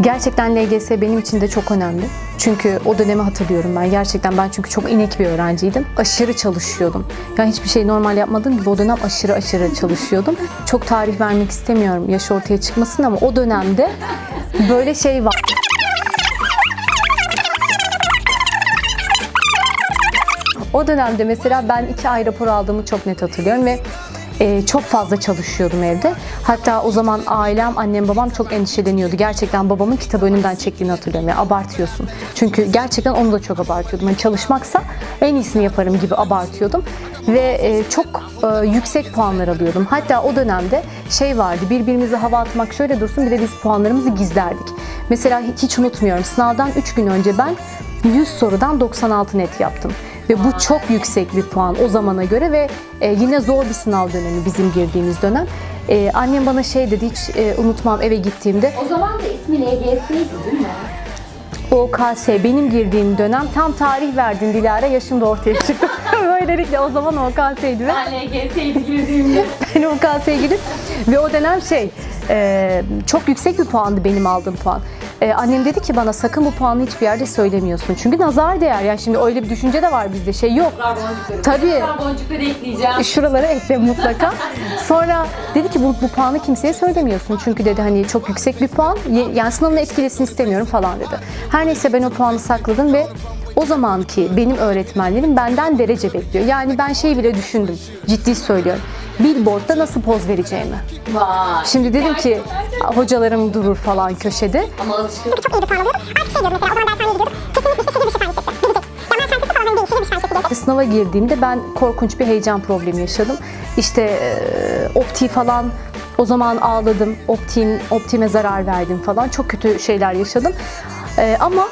Gerçekten LGS benim için de çok önemli. Çünkü o dönemi hatırlıyorum ben. Gerçekten ben çünkü çok inek bir öğrenciydim. Aşırı çalışıyordum. Yani hiçbir şey normal yapmadığım gibi o dönem aşırı aşırı çalışıyordum. Çok tarih vermek istemiyorum yaş ortaya çıkmasın ama o dönemde böyle şey var. O dönemde mesela ben iki ay rapor aldığımı çok net hatırlıyorum ve e, çok fazla çalışıyordum evde. Hatta o zaman ailem, annem, babam çok endişeleniyordu. Gerçekten babamın kitabı önümden çektiğini hatırlıyorum. Ya abartıyorsun. Çünkü gerçekten onu da çok abartıyordum. Hani çalışmaksa en iyisini yaparım gibi abartıyordum. Ve e, çok e, yüksek puanlar alıyordum. Hatta o dönemde şey vardı. Birbirimize hava atmak şöyle dursun bir de biz puanlarımızı gizlerdik. Mesela hiç unutmuyorum. Sınavdan 3 gün önce ben 100 sorudan 96 net yaptım. Ve bu çok yüksek bir puan o zamana göre ve e, yine zor bir sınav dönemi bizim girdiğimiz dönem. E, annem bana şey dedi hiç e, unutmam eve gittiğimde O zaman da ismi LGS'ydi değil mi? OKS benim girdiğim dönem tam tarih verdin Dilara yaşım da ortaya çıktı. Böylelikle o zaman OKS'ydi ve Ben LGS'ye girdiğimde. ben OKS'ye gidip ve o dönem şey e, çok yüksek bir puandı benim aldığım puan. E, annem dedi ki bana sakın bu puanı hiçbir yerde söylemiyorsun. Çünkü nazar değer. Ya şimdi öyle bir düşünce de var bizde. Şey yok. boncukları. Tabii. boncukları ekleyeceğim. Şuralara ekle mutlaka. Sonra dedi ki bu, bu puanı kimseye söylemiyorsun. Çünkü dedi hani çok yüksek bir puan. Yani sınavını etkilesin istemiyorum falan dedi. Her neyse ben o puanı sakladım ve o zamanki benim öğretmenlerim benden derece bekliyor. Yani ben şey bile düşündüm. Ciddi söylüyorum. Billboard'da nasıl poz vereceğimi. Vay. Şimdi dedim ki hocalarım durur falan köşede. Ama alışkın. çok iyi bir puan alıyordum. Artık şey diyordum mesela o zaman dershaneye gidiyordum. Kesinlikle işte şehir dışı fen lisesi. Gidecek. Ya ben lisesi falan değil. Şehir dışı fen lisesi geç. Sınava girdiğimde ben korkunç bir heyecan problemi yaşadım. İşte e, opti falan o zaman ağladım. Optim, optime zarar verdim falan. Çok kötü şeyler yaşadım. E, ama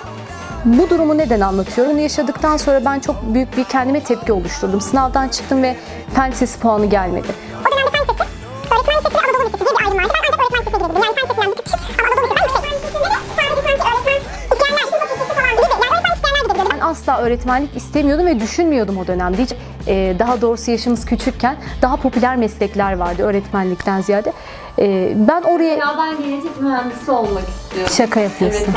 bu durumu neden anlatıyorum? Bunu yaşadıktan sonra ben çok büyük bir kendime tepki oluşturdum. Sınavdan çıktım ve fen lisesi puanı gelmedi. O dönemde fen lisesi, öğretmen lisesi ve Anadolu lisesi diye bir ayrım vardı. Ben ancak öğretmen lisesine girebildim. Yani fen lisesinden bir tık düşük ama Anadolu lisesinden yüksek. Sadece sanki öğretmen isteyenler, sınıf fakültesi falan gibi. Yani öğretmen isteyenler gidebiliyordu. Ben asla öğretmenlik istemiyordum ve düşünmüyordum o dönemde. Hiç e, daha doğrusu yaşımız küçükken daha popüler meslekler vardı öğretmenlikten ziyade. E, ben oraya Ya ben genetik mühendisi olmak istiyorum. şaka yapıyorsun. Evet.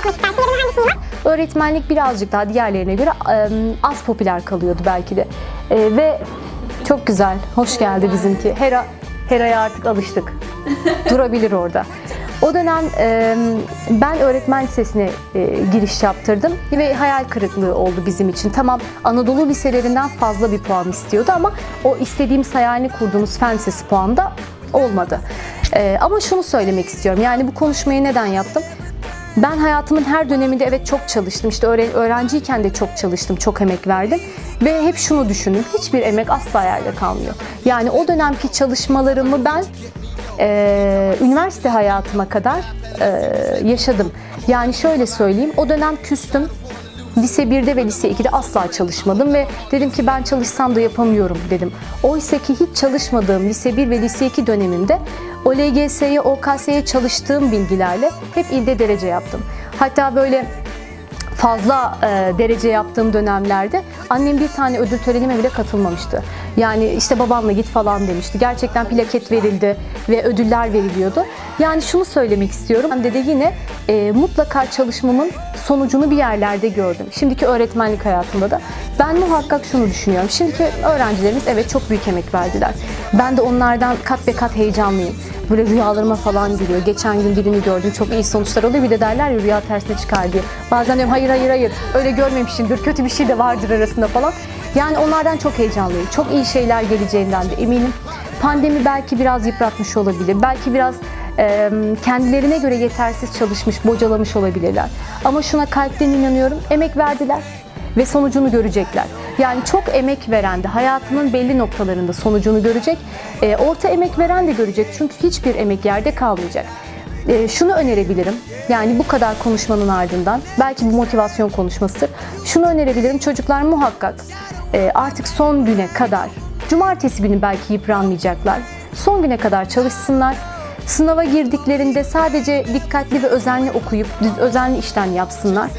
Okumak istersin ya da mühendisliğin var. öğretmenlik birazcık daha diğerlerine göre az popüler kalıyordu belki de. Ve çok güzel, hoş geldi bizimki. Hera, Hera'ya artık alıştık. Durabilir orada. O dönem e, ben öğretmen lisesine e, giriş yaptırdım ve hayal kırıklığı oldu bizim için. Tamam Anadolu liselerinden fazla bir puan istiyordu ama o istediğimiz hayalini kurduğumuz fen lisesi puanı da olmadı. E, ama şunu söylemek istiyorum. Yani bu konuşmayı neden yaptım? Ben hayatımın her döneminde evet çok çalıştım. İşte öğre- öğrenciyken de çok çalıştım, çok emek verdim. Ve hep şunu düşündüm, hiçbir emek asla yerde kalmıyor. Yani o dönemki çalışmalarımı ben eee, üniversite hayatıma kadar eee, yaşadım. Yani şöyle söyleyeyim, o dönem küstüm. Lise 1'de ve lise 2'de asla çalışmadım ve dedim ki ben çalışsam da yapamıyorum dedim. Oysa ki hiç çalışmadığım lise 1 ve lise 2 dönemimde o LGS'ye, OKS'ye çalıştığım bilgilerle hep ilde derece yaptım. Hatta böyle fazla e, derece yaptığım dönemlerde annem bir tane ödül törenime bile katılmamıştı. Yani işte babamla git falan demişti. Gerçekten plaket verildi ve ödüller veriliyordu. Yani şunu söylemek istiyorum. Ben de, yine e, mutlaka çalışmamın sonucunu bir yerlerde gördüm. Şimdiki öğretmenlik hayatımda da. Ben muhakkak şunu düşünüyorum. Şimdiki öğrencilerimiz evet çok büyük emek verdiler. Ben de onlardan kat be kat heyecanlıyım. Böyle rüyalarıma falan giriyor. Geçen gün birini gördüm. Çok iyi sonuçlar oluyor. Bir de derler ya rüya tersine çıkar diye. Bazen diyorum hayır hayır hayır. Öyle görmemişimdir. Kötü bir şey de vardır arasında falan. Yani onlardan çok heyecanlıyım. Çok iyi şeyler geleceğinden de eminim. Pandemi belki biraz yıpratmış olabilir. Belki biraz kendilerine göre yetersiz çalışmış, bocalamış olabilirler. Ama şuna kalpten inanıyorum. Emek verdiler ve sonucunu görecekler. Yani çok emek veren de hayatının belli noktalarında sonucunu görecek. E, orta emek veren de görecek. Çünkü hiçbir emek yerde kalmayacak. E, şunu önerebilirim. Yani bu kadar konuşmanın ardından belki bu motivasyon konuşmasıdır. Şunu önerebilirim. Çocuklar muhakkak e, artık son güne kadar cumartesi günü belki yıpranmayacaklar. Son güne kadar çalışsınlar. Sınava girdiklerinde sadece dikkatli ve özenli okuyup düz özenli işten yapsınlar.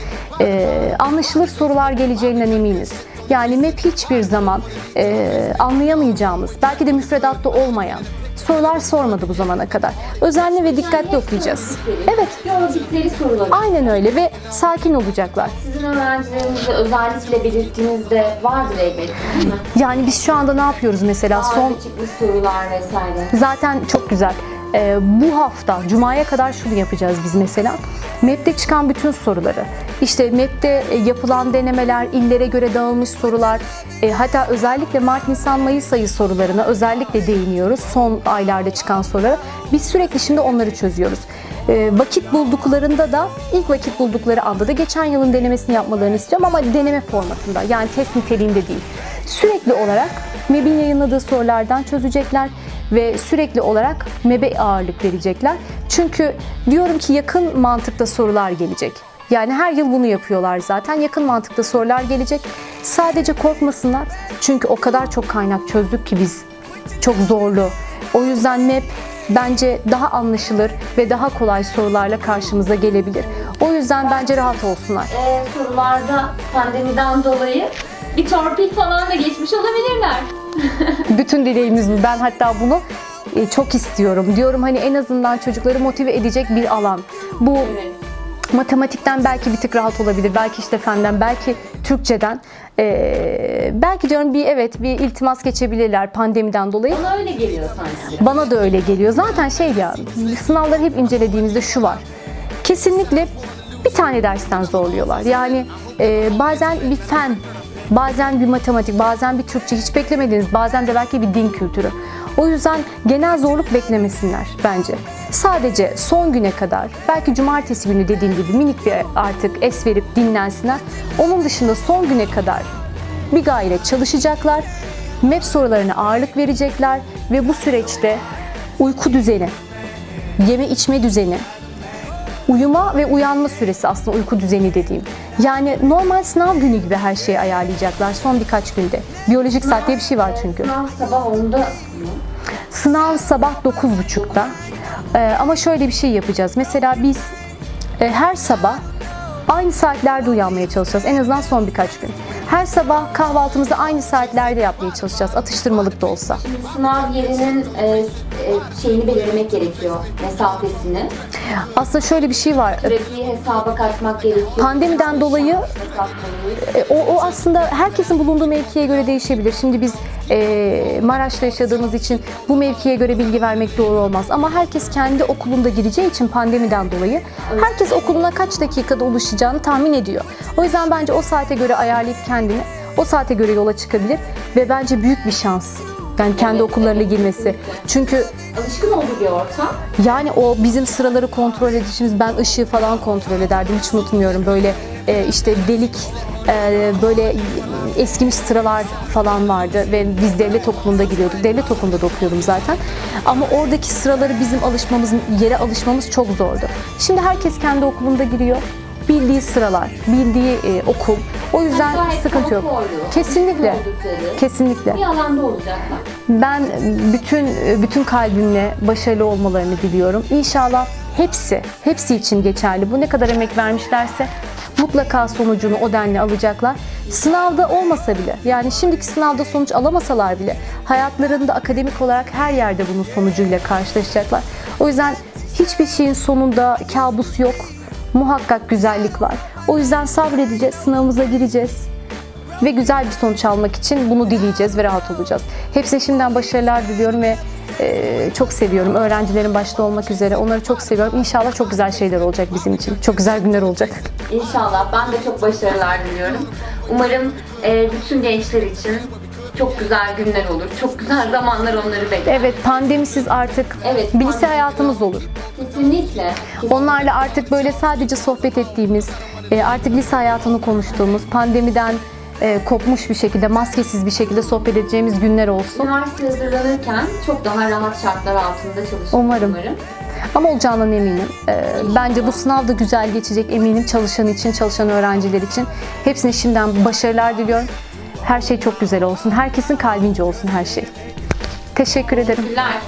Ee, anlaşılır sorular geleceğinden eminiz. Yani MEP hiçbir zaman e, anlayamayacağımız, belki de müfredatta olmayan sorular sormadı bu zamana kadar. Özenli ve dikkatli okuyacağız. Evet, Gördükleri soruları. aynen öyle ve sakin olacaklar. Sizin öğrencilerinizde özellikle belirttiğinizde vardır elbette değil mi? Yani biz şu anda ne yapıyoruz mesela son Son sorular vesaire. Zaten çok güzel. Ee, bu hafta Cuma'ya kadar şunu yapacağız biz mesela. MEP'te çıkan bütün soruları, işte MEP'te e, yapılan denemeler, illere göre dağılmış sorular, e, hatta özellikle Mart, Nisan, Mayıs ayı sorularına özellikle değiniyoruz. Son aylarda çıkan sorulara. Biz sürekli şimdi onları çözüyoruz. E, vakit bulduklarında da ilk vakit buldukları anda da geçen yılın denemesini yapmalarını istiyorum ama deneme formatında yani test niteliğinde değil. Sürekli olarak MEB'in yayınladığı sorulardan çözecekler ve sürekli olarak MEB'e ağırlık verecekler. Çünkü diyorum ki yakın mantıkta sorular gelecek. Yani her yıl bunu yapıyorlar zaten. Yakın mantıkta sorular gelecek. Sadece korkmasınlar. Çünkü o kadar çok kaynak çözdük ki biz. Çok zorlu. O yüzden MEB bence daha anlaşılır ve daha kolay sorularla karşımıza gelebilir. O yüzden bence rahat olsunlar. Ee, sorularda pandemiden dolayı bir torpil falan da geçmiş olabilirler. Bütün dileğimiz bu. Ben hatta bunu e, çok istiyorum. Diyorum hani en azından çocukları motive edecek bir alan. Bu Evet. matematikten belki bir tık rahat olabilir. Belki işte fenden, belki Türkçeden. Ee, belki diyorum bir evet bir iltimas geçebilirler pandemiden dolayı. Bana öyle geliyor sanki. Bana da öyle geliyor. Zaten şey ya sınavları hep incelediğimizde şu var. Kesinlikle bir tane dersten zorluyorlar. Yani e, bazen bir fen, bazen bir matematik, bazen bir Türkçe hiç beklemediğiniz, bazen de belki bir din kültürü. O yüzden genel zorluk beklemesinler bence. Sadece son güne kadar, belki cumartesi günü dediğim gibi minik bir artık es verip dinlensinler. Onun dışında son güne kadar bir gayret çalışacaklar. MEP sorularına ağırlık verecekler ve bu süreçte uyku düzeni, yeme içme düzeni, uyuma ve uyanma süresi aslında uyku düzeni dediğim. Yani normal sınav günü gibi her şeyi ayarlayacaklar son birkaç günde. Biyolojik saat diye bir şey var çünkü. Sınav sabah 10'da mı? Sınav sabah 9.30'da. Ee, ama şöyle bir şey yapacağız. Mesela biz e, her sabah aynı saatlerde uyanmaya çalışacağız. En azından son birkaç gün. Her sabah kahvaltımızı aynı saatlerde yapmaya çalışacağız. Atıştırmalık da olsa. Şimdi sınav yerinin e, e, şeyini belirlemek gerekiyor, mesafesini. Aslında şöyle bir şey var. Trafiği hesaba katmak gerekiyor. Pandemiden dolayı. E, O, o aslında herkesin bulunduğu mevkiye göre değişebilir. Şimdi biz e, Maraş'ta yaşadığımız için bu mevkiye göre bilgi vermek doğru olmaz. Ama herkes kendi okulunda gireceği için pandemiden dolayı herkes okuluna kaç dakikada ulaşacağını tahmin ediyor. O yüzden bence o saate göre ayarlayıp kendini o saate göre yola çıkabilir ve bence büyük bir şans. Yani kendi Evet, okullarına evet, girmesi. kesinlikle. Çünkü Alışkın olduğu bir ortam. yani o bizim sıraları kontrol edişimiz, ben ışığı falan kontrol ederdim hiç unutmuyorum. Böyle e, işte delik, e, böyle eskimiş sıralar falan vardı ve biz devlet okulunda giriyorduk. Devlet okulunda da okuyordum zaten. Ama oradaki sıraları bizim alışmamız, yere alışmamız çok zordu. Şimdi herkes kendi okulunda giriyor. Bildiği sıralar, bildiği e, okul. O yüzden Gayet sıkıntı yok. konforlu, Kesinlikle. Kesinlikle. Bir alanda olacaklar. Ben bütün bütün kalbimle başarılı olmalarını diliyorum. İnşallah hepsi, hepsi için geçerli. Bu ne kadar emek vermişlerse mutlaka sonucunu o denli alacaklar. Sınavda olmasa bile, yani şimdiki sınavda sonuç alamasalar bile hayatlarında akademik olarak her yerde bunun sonucuyla karşılaşacaklar. O yüzden hiçbir şeyin sonunda kabus yok. Muhakkak güzellik var. O yüzden sabredeceğiz, sınavımıza gireceğiz ve güzel bir sonuç almak için bunu dileyeceğiz ve rahat olacağız. Hepsine şimdiden başarılar diliyorum ve e, çok seviyorum. Öğrencilerin başta olmak üzere onları çok seviyorum. İnşallah çok güzel şeyler olacak bizim için. Çok güzel günler olacak. İnşallah. Ben de çok başarılar diliyorum. Umarım e, bütün gençler için çok güzel günler olur. Çok güzel zamanlar onları bekler. Evet pandemisiz artık Evet, bir lise hayatımız olur. Kesinlikle. Onlarla artık böyle sadece sohbet ettiğimiz, e, artık lise hayatını konuştuğumuz, pandemiden e, kopmuş bir şekilde, maskesiz bir şekilde sohbet edeceğimiz günler olsun. Üniversite hazırlanırken çok daha rahat şartlar altında çalışırım Umarım. umarım. Ama olacağından eminim. Ee, bence bu sınav da güzel geçecek eminim çalışan için, çalışan öğrenciler için. Hepsine şimdiden başarılar diliyorum. Her şey çok güzel olsun. Herkesin kalbince olsun her şey. Teşekkür ederim. Teşekkürler.